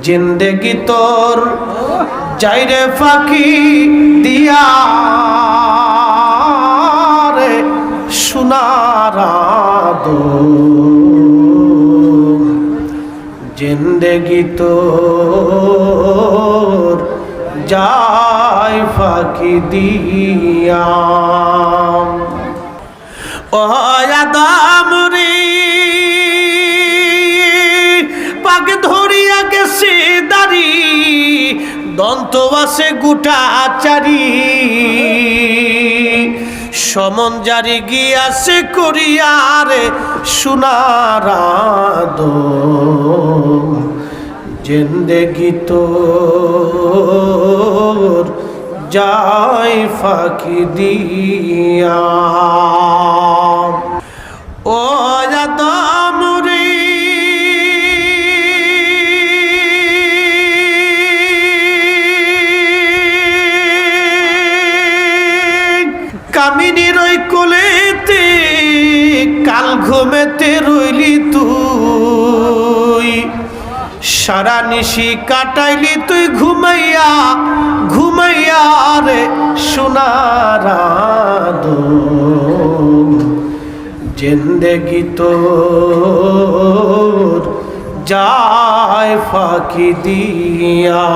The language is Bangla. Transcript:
জিন্দেগি তোর যাইরে ফাঁকি দিয়া রে সোনারাদো জিন্দেগি তোর যাই ফাঁকি দিয়া। ও আদাম দন্ত আছে গোটা চারি সমন জারি গিয়াছে করিয়ারে সোনারাদ জিন্দেগি তোর যাই ফাঁকি দিয়া। কামিনীর ওই কোলেতে, কাল ঘুমেতে রইলি তুই। সারা নিশি কাটাইলি তুই ঘুমাইয়া ঘুমাইয়া রে সোনারাদ জিন্দেগি তোর যায় ফাঁকি দিয়া।